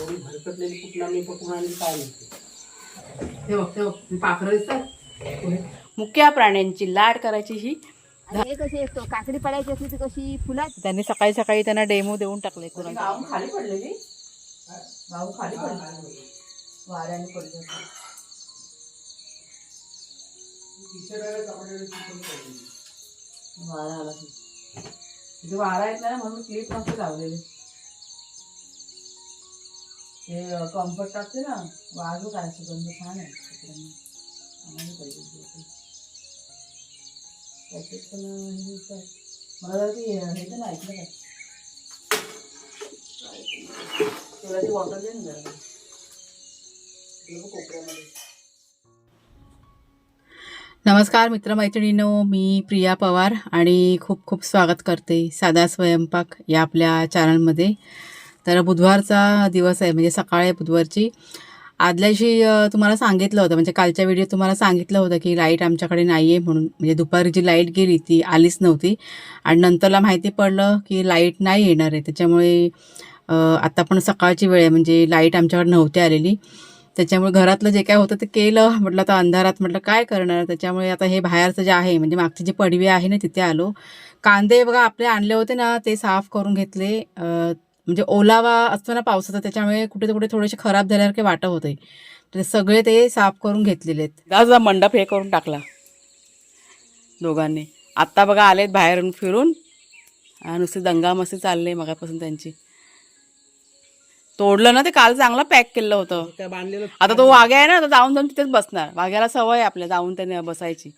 एवढी भरकटलेली कुठला मी पकडून आणली काय माहिती ते बघ ते बघ पाखरं दिसतात. मुक्या प्राण्यांची लाड करायची ही. हे कशी असतो? काकडी पडायची असली ती कशी फुलात? त्यांनी सकाळी सकाळी त्यांना डेमो देऊन टाकले गाव खाली पडलेली? गाव खाली पडली वाऱ्याने पडली वारा आला वारा येत नाही म्हणून क्लिप नसते लावलेले. हे कम्फर्ट टाकते ना वाजू काय सुगंध छान आहे. कपड्यांना. आणायला पाहिजे त्याच्यात पण हे मला जरा ते हे तर नाही ऐकलं काय तुला ती वॉटर दे ना जरा. कोपऱ्यामध्ये. नमस्कार मित्रमैत्रिणींनो. मी प्रिया पवार आणि खूप खूप स्वागत करते साधा स्वयंपाक या आपल्या चॅनलमध्ये तर बुधवारचा दिवस आहे म्हणजे सकाळ आहे बुधवारची. आदल्याशी तुम्हाला सांगितलं होतं म्हणजे कालच्या व्हिडिओ तुम्हाला सांगितलं होतं की लाइट आमच्याकडे नाही आहे म्हणून. म्हणजे दुपारी जी लाइट गेली ती आलीच नव्हती. आणि नंतरला माहिती पडलं की लाइट नाही येणार आहे. त्याच्यामुळे आत्ता पण सकाळची वेळ आहे म्हणजे लाइट आमच्याकडे नव्हती आलेली. त्याच्यामुळे घरातलं जे काय होतं ते केलं. म्हटलं आता अंधारात म्हटलं काय करणार? त्याच्यामुळे आता हे बाहेरचं जे आहे म्हणजे मागची जी पडवी आहे ना तिथे आलो. कांदे बघा आपले आणले होते ना ते साफ करून घेतले. म्हणजे ओलावा असतो ना पावसाचा त्याच्यामुळे कुठे कुठे थोडेसे खराब झाल्यासारखे वाटत होते. तर सगळे ते साफ करून घेतलेले आहेत. आज मंडप हे करून टाकला. दोघांनी. आत्ता बघा आलेत बाहेरून फिरून. आणि नुसती दंगामस्ती चालली मगापासून त्यांची. तोडलं ना ते काल चांगलं पॅक केलं होतं. काय बांधलेलं आता तो वाघ्या आहे ना तो जाऊन जाऊन तिथेच बसणार. वाघ्याला सवय आहे आपल्या जाऊन त्याने बसायची.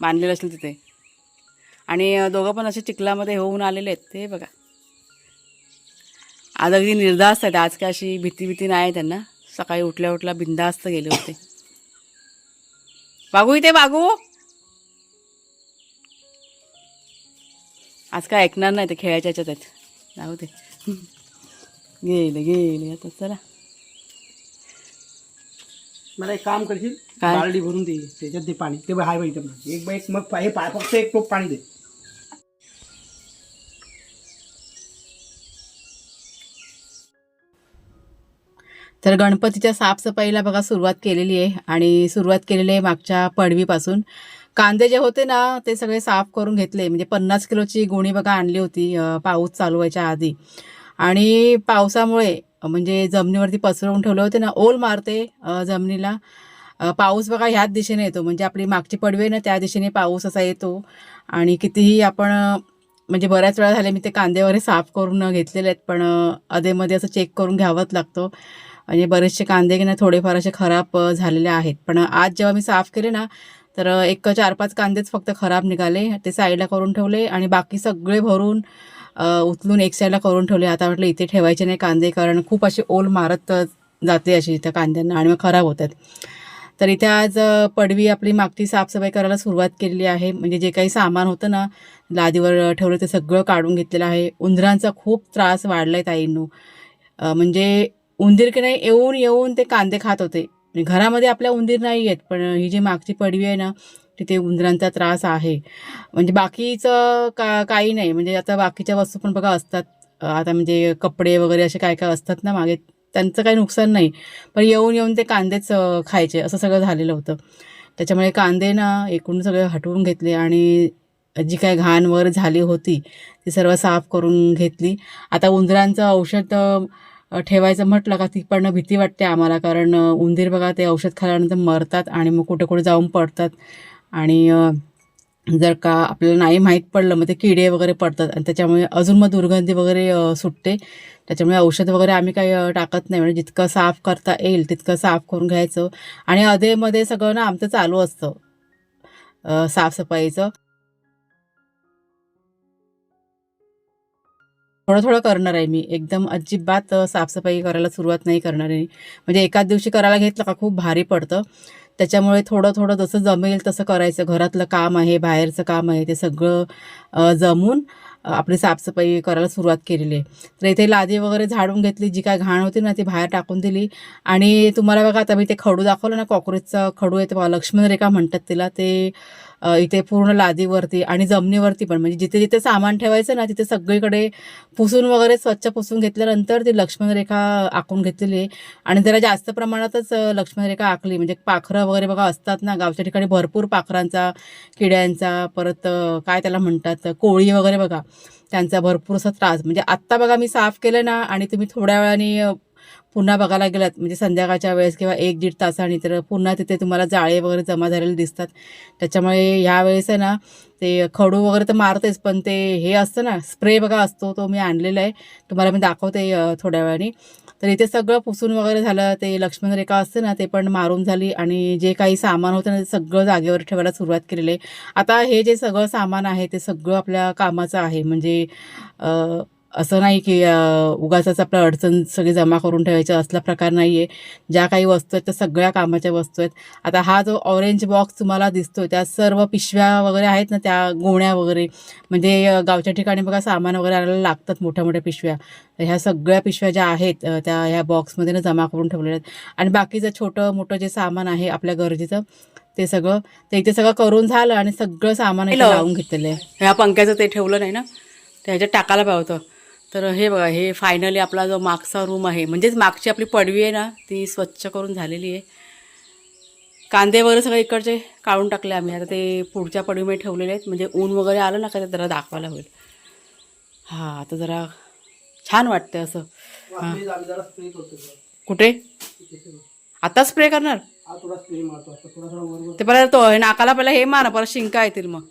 बांधलेलं असेल तिथे. आणि दोघं पण असे चिखलामध्ये होऊन आलेले आहेत. ते बघा. आज अगदी निर्धास्त आहेत. आज काय अशी भीती भीती नाही त्यांना. सकाळी उठल्या उठल्या बिंदास्त गेले होते. बागू इथे बागू आज काय ऐकणार नाही ते खेळायच्या ह्याच्यात आहेत. जाऊ दे. गेले गेले. आता चला. मला एक काम करशील? काय? भरून दे. त्याच्यात दे पाणी. ते हाय बाई इथं. एक बाई एक मग हे पा- फक्त एक टोप पाणी दे. तर गणपतीच्या साफसफाईला बघा सुरुवात केलेली आहे. आणि सुरुवात केलेली आहे मागच्या पडवीपासून. कांदे जे होते ना ते सगळे साफ करून घेतले. म्हणजे पन्नास किलोची गोणी बघा आणली होती पाऊस चालू व्हायच्या आधी. आणि पावसामुळे म्हणजे जमिनीवरती पसरवून ठेवले होते ना ओल मारते जमिनीला. पाऊस बघा ह्याच दिशेने येतो. म्हणजे आपली मागची पडवी आहे ना त्या दिशेने पाऊस असा येतो. आणि कितीही आपण म्हणजे बऱ्याच वेळा झाले मी ते कांदे वगैरे साफ करून घेतलेले आहेत. पण अधेमध्ये असं चेक करून घ्यावंच लागतो. म्हणजे बरेचसे कांदे की ना थोडेफार असे खराब झालेले आहेत. पण आज जेव्हा मी साफ केले ना तर एक चार पाच कांदेच फक्त खराब निघाले ते साईडला करून ठेवले आणि बाकी सगळे भरून उचलून एक साईडला करून ठेवले. आता म्हटलं इथे ठेवायचे नाही कांदे कारण खूप अशी ओल मारत जाते अशी इथं कांद्यांना आणि मग खराब होतात. तर इथे आज पडवी आपली मागची साफसफाई करायला सुरुवात केलेली आहे. म्हणजे जे काही सामान होतं ना लादीवर ठेवलं ते सगळं काढून घेतलेलं आहे. उंदरांचा खूप त्रास वाढला आहे ताईंनो म्हणजे उंदीर की नाही येऊन येऊन ते कांदे खात होते. म्हणजे घरामध्ये आपल्या उंदीर नाही आहेत पण ही जी मागची पडवी आहे ना तिथे उंदरांचा त्रास आहे. म्हणजे बाकीचं का काही नाही. म्हणजे आता बाकीच्या वस्तू पण बघा असतात. आता म्हणजे कपडे वगैरे असे काय काय असतात ना मागे त्यांचं काही नुकसान नाही. पण येऊन येऊन ते कांदेच खायचे. असं सगळं झालेलं होतं. त्याच्यामुळे कांदे ना एकूण सगळे हटवून घेतले आणि जी काय घाण वर झाली होती ती सर्व साफ करून घेतली. आता उंदरांचं औषध ठेवायचं म्हटलं का ती पण भीती वाटते आम्हाला कारण उंदीर बघा ते औषध खाल्यानंतर मरतात आणि मग कुठे कुठे जाऊन पडतात. आणि जर का आपल्याला नाही माहीत पडलं मग ते किडे वगैरे पडतात आणि त्याच्यामुळे अजून मग दुर्गंधी वगैरे सुटते. त्याच्यामुळे औषध वगैरे आम्ही काही टाकत नाही. म्हणजे जितकं साफ करता येईल तितकं साफ करून घ्यायचं. आणि अधेमध्ये सगळं ना आमचं चालू असतं साफसफाईचं. थोडं थोडं करणार आहे मी. एकदम अजिबात साफसफाई करायला सुरुवात नाही करणार आहे म्हणजे एकाच दिवशी करायला घेतलं का खूप भारी पडतं. त्याच्यामुळे थोडं थोडं जसं जमेल तसं करायचं. घरातलं काम आहे बाहेरचं काम आहे ते सगळं जमून आपली साफसफाई करायला सुरुवात केलेली आहे. तर इथे लादी वगैरे झाडून घेतली जी काय घाण होती ना ती बाहेर टाकून दिली. आणि तुम्हाला बघा आता मी ते खडू दाखवलं ना कॉक्रोचचा खडू आहे ते लक्ष्मण रेखा म्हणतात तिला ते इथे पूर्ण लादीवरती आणि जमिनीवरती पण. म्हणजे जिथे जिथे सामान ठेवायचं ना तिथे सगळीकडे पुसून वगैरे स्वच्छ पुसून घेतल्यानंतर ती लक्ष्मण रेखा आखून घेतलेली आहे. आणि जरा जास्त प्रमाणातच लक्ष्मणरेखा लक्ष्मण रेखा आखली. म्हणजे पाखरं वगैरे बघा असतात ना गावच्या ठिकाणी भरपूर पाखरांचा किड्यांचा परत काय त्याला म्हणतात कोळी वगैरे बघा त्यांचा भरपूरसा त्रास. म्हणजे आत्ता बघा मी साफ केलं ना आणि तुम्ही थोड्या वेळाने पुन्हा बघायला गेलात म्हणजे संध्याकाळच्या वेळेस किंवा एक दीड तासाने तर पुन्हा तिथे तुम्हाला जाळे वगैरे जमा झालेले दिसतात. त्याच्यामुळे ह्या वेळेस आहे ना ते खडू वगैरे तर मारतेच पण ते हे असतं ना स्प्रे बघा असतो तो मी आणलेला आहे. तुम्हाला मी दाखवते थोड्या वेळाने. तर इथे सगळं पुसून वगैरे झालं ते लक्ष्मण रेखा असते ना ते पण मारून झाली आणि जे काही सामान होतं ना ते सगळं जागेवर ठेवायला सुरुवात केलेली आहे. आता हे जे सगळं सामान आहे ते सगळं आपल्या कामाचं आहे. म्हणजे असं नाही की उगाच आपलं अडचण सगळी जमा करून ठेवायची असला प्रकार नाही आहे ज्या काही वस्तू आहेत त्या सगळ्या कामाच्या वस्तू आहेत. आता हा जो ऑरेंज बॉक्स तुम्हाला दिसतोय त्या सर्व पिशव्या वगैरे आहेत ना त्या गोण्या वगैरे. म्हणजे गावच्या ठिकाणी बघा सामान वगैरे आणायला लागतात मोठ्या मोठ्या पिशव्या. तर ह्या सगळ्या पिशव्या ज्या आहेत त्या ह्या बॉक्समध्ये ना जमा करून ठेवलेल्या आहेत. आणि बाकीचं छोटं मोठं जे सामान आहे आपल्या गरजेचं ते सगळं ते इथे सगळं करून झालं आणि सगळं सामान. लावून घेतलेलं आहे. ह्या पंख्याचं ते ठेवलं नाही ना? ते ह्याच्यात टाकायला पाहिजे होतं. तर हे बघा हे फायनली आपला जो मागचा रूम आहे म्हणजेच मागची आपली पडवी आहे ना ती स्वच्छ करून झालेली आहे. कांदे वगैरे सगळे इकडचे काढून टाकले आम्ही. आता ते पुढच्या पडवीमध्ये ठेवलेले आहेत. म्हणजे ऊन वगैरे आलं ना का ते जरा दाखवायला होईल. हां आता जरा छान वाटतं असं. हां. कुठे? आता स्प्रे करणार? ते परत तो नाकाला पहिला हे मार परत शिंका येतील मग.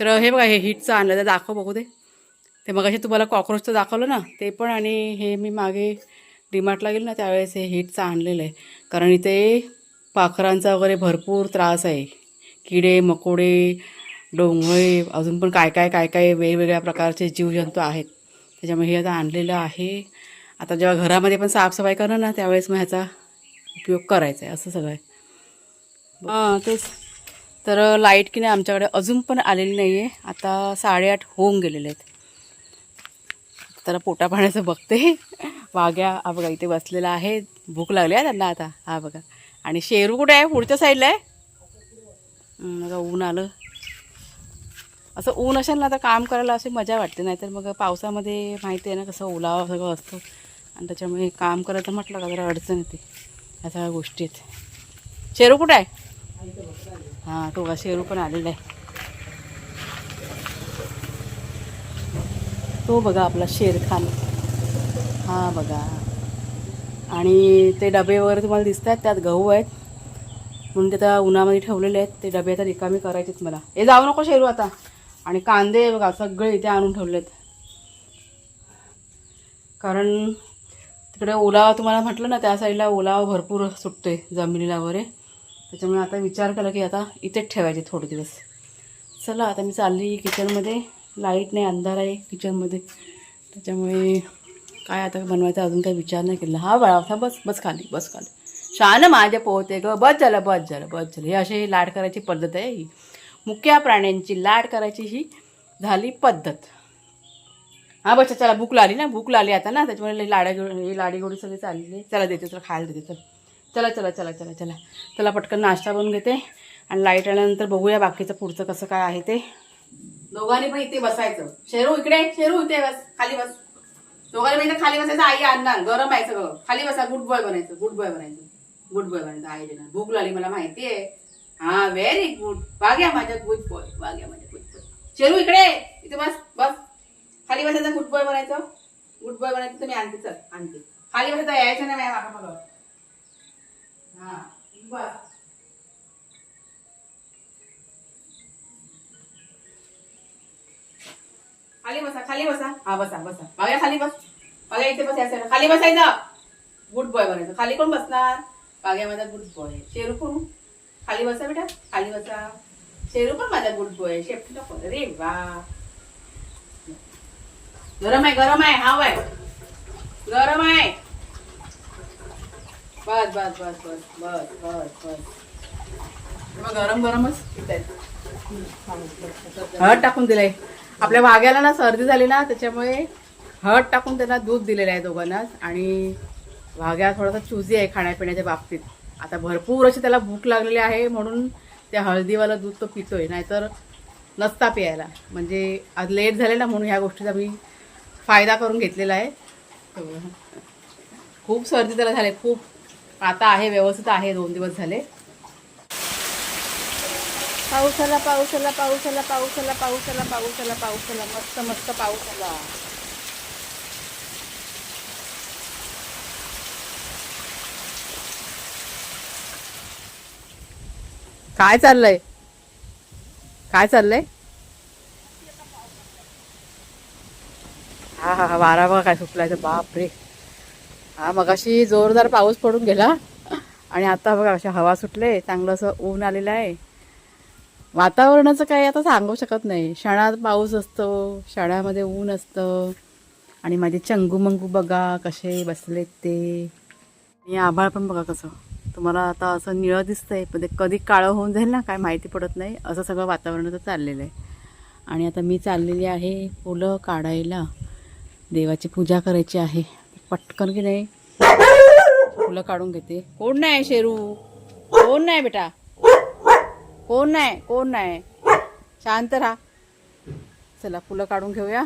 तर हे बघा हे हिटचं आणलं तर दाखव बघू दे. ते मग असे तुम्हाला कॉक्रोचचं दाखवलं ना ते पण आणि हे मी मागे डिमार्टला गेलो ना त्यावेळेस हे हिटचं आणलेलं आहे. कारण इथे पाखरांचा वगैरे भरपूर त्रास आहे. किडे मकोडे डोंगळे अजून पण काय काय काय काय वेगवेगळ्या प्रकारचे जीवजंतू आहेत. त्याच्यामुळे हे आता आणलेलं आहे. आता जेव्हा घरामध्ये पण साफसफाई करणं ना त्यावेळेस मग ह्याचा उपयोग करायचा आहे असं सगळं आहे. हां तेच. तर लाइट की नाही आमच्याकडे अजून पण आलेली नाही आहे आता साडेआठ होऊन गेलेले आहेत. तर पोटा पाण्याचं बघते. वाघ्या हा बघा इथे बसलेला आहे. भूक लागली आहे त्यांना आता. हा बघा. आणि शेरू कुठे आहे? पुढच्या साईडला आहे? बघा ऊन आलं. असं ऊन असेल ना आता काम करायला अशी मजा वाटते. नाहीतर मग पावसामध्ये माहिती आहे ना कसं ओलावा सगळं असतो. आणि त्याच्यामुळे काम करायचं म्हटलं का जरा अडचण येते. ह्या सगळ्या गोष्टी आहेत. शेरू कुठं आहे? हां तो शेरू पण आलेला आहे. तो बघा आपला शेरखान. हा बघा. आणि ते डबे वगैरे तुम्हाला दिसत आहेत त्यात गहू आहेत. म्हणून ते आता उन्हामध्ये ठेवलेले आहेत. ते डबे आता रिकामी करायचेच मला. हे जाऊ नको शेरू आता. आणि कांदे बघा सगळे इथे आणून ठेवलेत. कारण तिकडे ओलावा तुम्हाला म्हटलं ना त्या साईडला ओलावा भरपूर सुटतोय जमिनीला वगैरे. त्याच्यामुळे आता विचार केला की आता इथेच ठेवायचे थोडे दिवस. चला आता मी चालली किचनमध्ये लाइट नाही अंधार आहे किचनमध्ये. त्याच्यामुळे काय आता बनवायचं अजून काही विचार नाही केला. हा बाळा होता बस बस खाली बस खाली. छान माझ्या पोहते ग. बस झालं बस झालं बस झालं. हे अशी लाड करायची पद्धत आहे. ही मुक्या प्राण्यांची लाड करायची ही झाली पद्धत. हा बच्चा चला भूक लागली ना भूक लागली आता ना. त्याच्यामुळे लाडा हे लाडी गोडी सगळी चालली. आहे चला देते चला खायला देते चल. चला चला चला चला चला. चला पटकन नाश्ता बनवून घेते. आणि लाइट आल्यानंतर बघूया बाकीचं पुढचं कसं काय आहे ते. दोघांनी पण इथे बसायचं. शेरू इकडे शेरू इथे बस खाली बस. दोघांनी पण इथे खाली बसायचं आई आणणार गरम आहे सगळं. खाली बसा गुड बॉय बनायचं गुड बॉय बनायचं. गुड बॉय बनायचं आई देणार भूक लागली मला माहिती आहे हा व्हेरी गुड वाग्या माझ्या गुड बॉय वाग्या माझ्या गुड बॉय शेरू इकडे इथे बस बस. खाली बसायचं गुड बॉय बनायचं. गुड बॉय बनायचं तुम्ही मी आणते सर आणते खाली बसायचं यायचं नाही माझ्या हा बस. खाली बसा खाली बसा. हा बसा बसा. बघा खाली बस. बघा इथे बस या खाली बसायचं गुड बॉय बनायचं खाली कोण बसणार? बाग्या माझा गुड बॉय शेरू कोण? खाली बसा बेटा. खाली बसा. शेरू पण माझा गुड बॉय शेपटी नको. अरे वा. गरम आहे गरम आहे. हा वय गरम आहे. बस बस बस बस बस बस बस. गरम गरमच हळद टाकून दिलंय. आपल्या वाघ्याला ना सर्दी झाली ना त्याच्यामुळे हळद टाकून त्यांना दूध दिलेलं आहे दोघांनाच आणि वाघ्या थोडासा चुजी आहे खाण्यापिण्याच्या बाबतीत. आता भरपूर अशी त्याला भूक लागलेली आहे म्हणून त्या हळदीवाला दूध तो पितोय. नाहीतर नसता प्यायला म्हणजे आज लेट झाले ना म्हणून ह्या गोष्टीचा मी फायदा करून घेतलेला आहे. खूप सर्दी त्याला झाले. खूप आता आहे व्यवस्थित आहे दोन दिवस झाले. पाऊस आला पाऊस आला पाऊस आला पाऊस आला पाऊस आला पाऊस आला पाऊस आला मस्त मस्त पाऊस आला काय चाललंय? काय चाललंय? हा हा हा वारा बघा काय सुटलाय तर बापरे. हा मगाशी जोरदार पाऊस पडून गेला. आणि आता बघा अशा हवा सुटले. चांगलं असं ऊन आलेलं आहे. वातावरणाचं काही आता सांगू शकत नाही. क्षणात पाऊस असतो क्षणामध्ये ऊन असतं आणि माझे चंगू मंगू बघा कसे बसलेत ते. आणि आभाळ पण बघा कसं. तुम्हाला आता असं निळं दिसतंय पण ते कधी काळं होऊन जाईल ना काय माहिती पडत नाही. असं सगळं वातावरण चाललेलं आहे. आणि आता मी चाललेली आहे फुलं काढायला. देवाची पूजा करायची आहे. पटकन की नाही? फुलं काढून घेते. कोण नाही शेरू? कोण नाही बेटा? कोण नाही कोण नाही. शांत राहा. चला फुलं काढून घेऊया.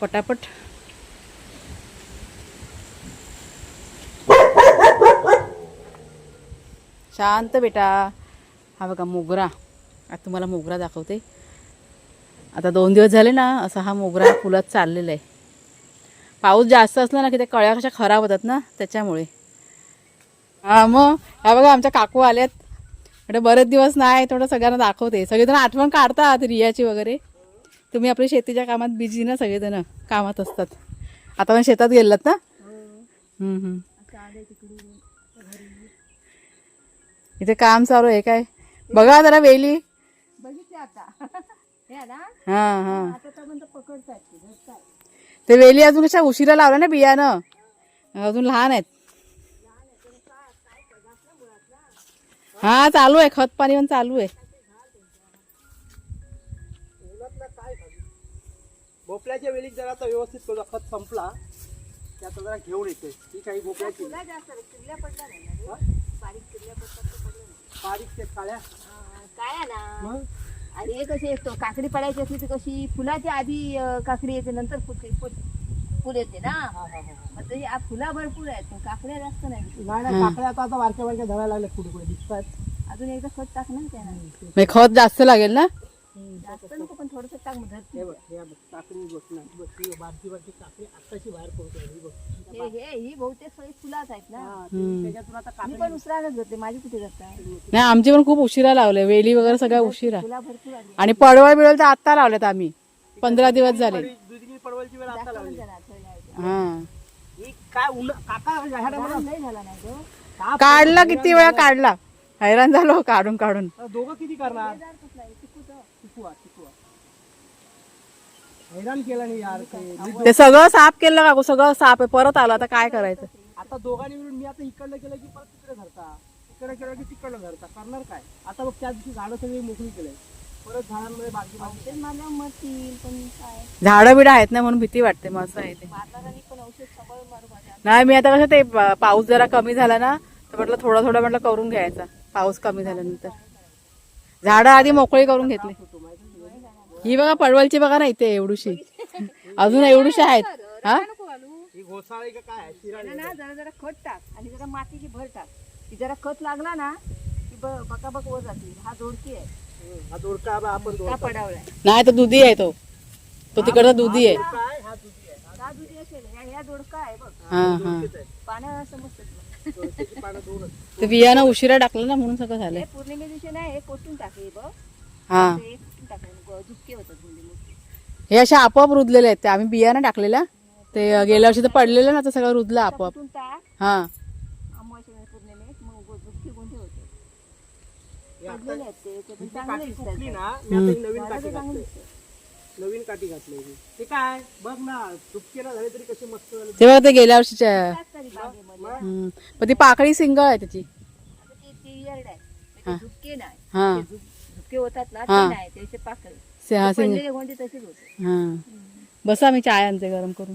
पटापट. शांत बेटा. हा बघा मोगरा. आता तुम्हाला मोगरा दाखवते. आता दोन दिवस झाले ना असा हा मोगरा फुलात चाललेला आहे. पाऊस जास्त असला ना की त्या कळ्या कशा खराब होतात ना त्याच्यामुळे. हा मग ह्या बघा आमच्या काकू आल्यात. म्हणजे बरेच दिवस नाही थोडं सगळ्यांना दाखवते. सगळेजण आठवण काढतात रियाची वगैरे. तुम्ही आपल्या शेतीच्या कामात बिझी ना सगळेजण कामात असतात. आता पण शेतात गेलात ना. इथे काम चालू आहे काय? बघा जरा वेली. बघितले आता. हे हा हा. ते वेली अजून कशा उशिरा लावल्या ना बियाणं? अजून लहान आहेत. हा चालू आहे. खत पाणी पण चालू आहे. भोपळ्याच्या वेळी जरा आता व्यवस्थित करू. खत संपला. आता जरा घेऊन येते. ही काही भोपळ्याची तुला जास्त रे, किल्ल्या पडल्या नाही ना रे. बारीक किल्ल्या पडतात तर पडल्या नाही. बारीक ते काळ्या. हा, काय आहे ना? मग? आणि हे कशी असतो काकडी पडायची असली तर कशी? फुलाच्या आधी अं, काकडी येते नंतर फुल फुल फुल येते ना. आ- फुला भरपूर आहेत. पण काकड्या जास्त नाही नाही नाही काकड्या आता आता वारक्या वारक्या धरायला लागल्या कुठे कुठे दिसतात. अजून एकदा खत टाक ना त्याला. म्हणजे खत जास्त लागेल ना? जास्त नको पण थोडस टाक मग धरते. हे बघ हे बघ काकडी बघ ना. बघ ही बारकी बारकी काकडी आत्ताशी बाहेर पडते. ही बघ हे हे ही बहुतेक सगळी फुलाच आहेत ना. हा, ती त्याच्यातून आता मी पण उसरानच माझी कुठे नाही आमची पण खूप उशिरा लावले वेली वगैरे सगळ्या उशिरा. फुला भरपूर आली. आणि पडवळ बिळवळ तर आत्ता लावल्यात आम्ही. पंधरा दिवस झाले. पडवलची वेळ आता लावली जरा काय उन्हा काका ह्याच्यामध्ये लहान नाही झाला नाही तो. काढला किती वेळा काढला? हैराण झालो काढून काढून. दोघं किती करणार? हैराण केला नाही यार ते. ते सगळं साफ केलं काकू सगळं साफ आहे. परत आलं आता काय करायचं? आता दोघांनी मिळून मी आता इकडलं केलं की परत तिकडे धरता. इकडे केलं की तिकडलं धरता. करणार काय? आता बघ त्या दिवशी झाडं सगळी मोकळी केलंय. परत झाडांमध्ये बाकी बाकी. औषध मारल्यावर मरतील पण काय? झाडं बिडं आहेत ना म्हणून भीती वाटते मग असं आहे ते. मारणाऱ्यांनी पण औषध सांभाळून मारू माझ्या नाही मी आता कसं ते पा- पाऊस जरा कमी झाला ना तर म्हटलं थोडा थोडा म्हटलं करून घ्यायचा पाऊस कमी झाल्यानंतर. झाडं आधी मोकळी करून घेतली. ही बघा पडवलची बघा ना इथे एवढूशी. अजून एवढूशी आहेत. हा? ही घोसाळी का काय आहे? शिराळी. ना जरा जरा खत टाक आणि जरा मातीची भर टाक. ती जरा खत लागला ना की ब- बकाबक वर जातील हा दोडकी आहे. हा दोडका बा आपण त्या पडावलाय. नाही तो दुधी आहे तो. तो तिकडचा दुधी आहे. काय हा दुधी आहे. हा दुधी असेल ह्या ह्या दोडका आहे बघ. हा हा. पानं समजतात तुला. दोडक्याची पानं दोनच. ते बियाणं उशिरा टाकलं ना म्हणून सगळं झालंय. हे पौर्णिमे दिवशी नाही हे कोसून टाकले बघ? हा. ते कोसून टाकले? झुपके होतात गुंडी मोठी. हे असे आपोआप रुजलेले आहेत. ते आम्ही बियाणं टाकलेलं. ते गेल्या वर्षी तर पडलेलं ना तर सगळं रुजलं आपोआप. कुठून टाक? हा अमावस्या पौर्णिमेत मग गो- झुपके गुंडी होते आहेत ते ते पण चांगले काठी दिसतात फुटली ना मी आता एक नवीन काठी घातली. नवीन काठी घातली ही. ते काय? बघ ना चुपके ना झाले तरी कसे मस्त झाले. ते गेल्या वर्षीच्या टाक तरी बागेमध्ये. हम्म. पण ती पाकळी सिंगल आहे त्याची. आता ते ते इयर्ड आहे. झुपके नाही. हा. ते झुप- झुपके होतात ना हा. ते नाही त्याचे पाकळी. से- हा सिंगल. पडलेले गोंडे तसेच होते. हा. बसा मी चाय आणते गरम करून.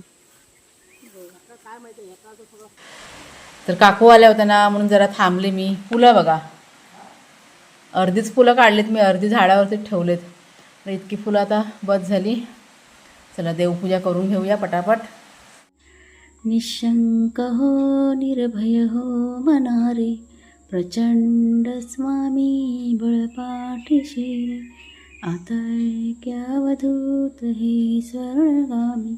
तर काकू आल्या होत्या ना म्हणून जरा थांबले मी. फुलं बघा. अर्धीच फुलं काढलीत मी अर्धी झाडावरती ठेवलेत. तर इतकी फुलं आता बस झाली. चला देवपूजा करून घेऊया पटापट. निशंक हो निर्भय हो मनारे प्रचंड स्वामी बळपाठीशी आतैक्यावधूत हे स्वर्गामी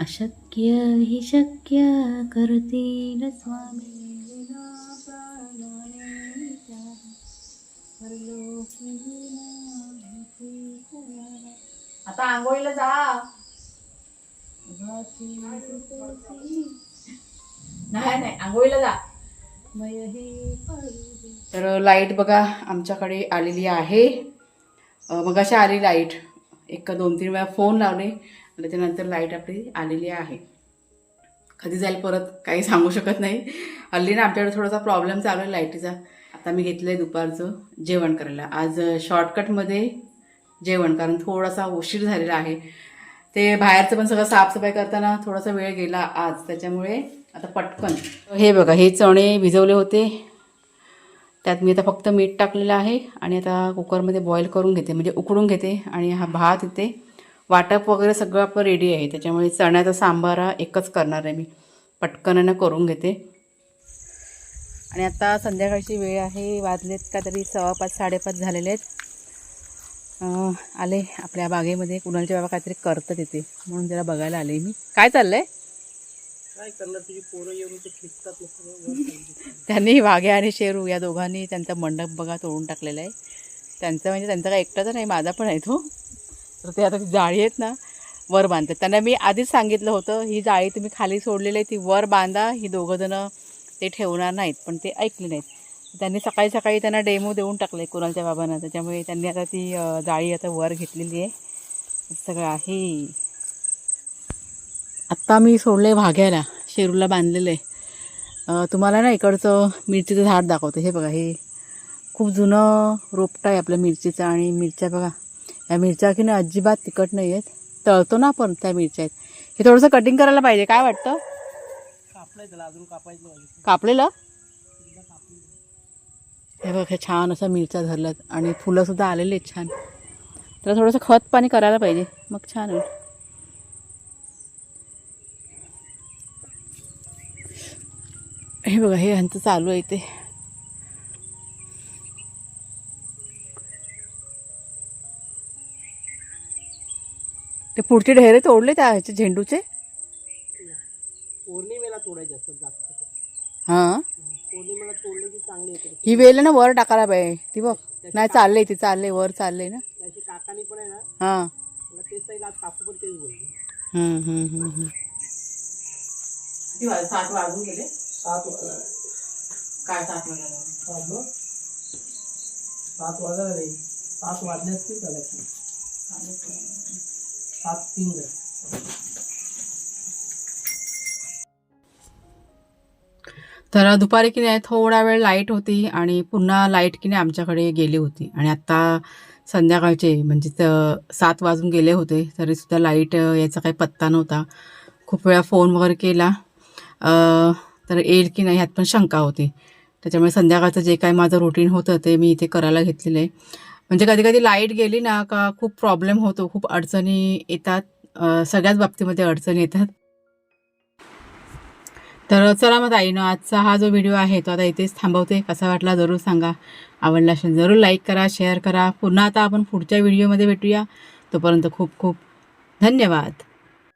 अशक्य हि शक्य करतील स्वामी. आता आंघोळीला जा. नाही नाही आंघोळीला जा. तर लाइट बघा आमच्याकडे आलेली आहे. मग अशा आली लाइट. एक दोन तीन वेळा फोन लावले आणि त्याच्यानंतर लाइट आपली आलेली आहे. कधी जाईल परत काही सांगू शकत नाही. हल्ली ना आमच्याकडे थोडासा प्रॉब्लेम चालू आहे लाईटीचा. आता मी घेतलं आहे दुपारचं जेवण करायला. आज शॉर्टकटमध्ये जेवण कारण थोडासा उशीर झालेला आहे. ते बाहेरचं पण सगळं साफसफाई करताना थोडासा वेळ गेला आज त्याच्यामुळे आता पटकन. हे बघा हे चणे भिजवले होते. त्यात मी आता फक्त मीठ टाकलेलं आहे आणि आता कुकरमध्ये बॉईल करून घेते म्हणजे उकडून घेते आणि हा भात इथे वाटप वगैरे सगळं आपलं रेडी आहे. त्याच्यामुळे चण्याचा सांबार हा एकच करणार आहे मी. पटकन करून घेते. आणि आता संध्याकाळची वेळ आहे. वाजलेत का तरी सव्वा पाच साडेपाच झालेले आहेत आले आपल्या बागेमध्ये. कुणालचे बाबा काहीतरी करतं तिथे म्हणून जरा बघायला आले मी. काय चाललंय? काय करणार? तुझी पोरं येऊन ते खिचतात नुसतं वर खाली. त्यांनी वाघे आणि शेरू या दोघांनी त्यांचा मंडप बघा तोडून टाकलेला आहे. त्यांचं म्हणजे त्यांचा काय एकटाचा नाही माझा पण आहे तो. तर ते आता जाळी आहेत ना वर बांधतात. त्यांना मी आधीच सांगितलं होतं ही जाळी तुम्ही खाली सोडलेली आहे ती वर बांधा. ही दोघंजणं ते ठेवणार नाहीत पण ते ऐकले नाहीत. त्यांनी सकाळी सकाळी त्यांना डेमो देऊन टाकले कुणालच्या बाबांना. त्याच्यामुळे त्यांनी आता ती जाळी आता वर घेतलेली आहे. सगळं आहे. आत्ता मी सोडलं आहे भाग्याला शेरूला बांधलेलं आहे. तुम्हाला ना इकडचं मिरचीचं झाड दाखवतं. हे बघा हे खूप जुनं रोपटं आहे आपल्या मिरचीचं आणि मिरच्या बघा. या मिरच्या की ना अजिबात तिखट नाही आहेत तळतो ना आपण त्या मिरच्या आहेत. हे थोडंसं कटिंग करायला पाहिजे. काय वाटतं? कापलाय त्याला अजून कापायचं पाहिजे. कापलेलं? हे बघ हे छान असं मिरच्या धरल्यात आणि फुलंसुद्धा आलेली आहेत छान. त्याला थोडंसं खत पाणी करायला पाहिजे. मग छान होईल. हे बघा हे ह्यांचं चालू आहे ते ते पुढचे ढेरे तोडले त्या ह्याचे झेंडूचे? पौर्णिमेला तोडायचे असतात जास्त हां? पौर्णिमेला तोडले की चांगले येते ही वेल ना वर टाकायला पाहिजे ती बघ. नाही चाललंय ती चाललंय वर चाललंय ना. त्याची काकानी पण आहे ना हां. मला तेच सांगितलं आज काकू पण तेच बोलली. हम्म, हम्म, हम्म, हम्म. सात वाजून गेले. सात वाजता काय सात वाजता सात? सात वाजायला नाही सात वाजले असतील कदाचित सात तीन झाले. तर दुपारी की नाही थोडा वेळ लाइट होती आणि पुन्हा लाइट की नाही आमच्याकडे गेली होती. आणि आत्ता संध्याकाळचे म्हणजे तर सात वाजून गेले होते तरीसुद्धा लाइट याचा काही पत्ता नव्हता. खूप वेळा फोन वगैरे केला. तर येईल की नाही ह्यात पण शंका होती. त्याच्यामुळे संध्याकाळचं जे काही माझं रुटीन होतं ते मी इथे करायला घेतलेलं आहे. म्हणजे कधी कधी लाइट गेली ना का खूप प्रॉब्लेम होतो खूप अडचणी येतात. सगळ्याच बाबतीमध्ये अडचणी येतात. तर चला मग ताईनं आजचा हा जो व्हिडिओ आहे तो आता इथेच थांबवते. कसा वाटला जरूर सांगा. आवडला असेल जरूर लाईक करा शेअर करा. पुन्हा आता आपण पुढच्या व्हिडिओमध्ये भेटूया. तोपर्यंत खूप खूप धन्यवाद.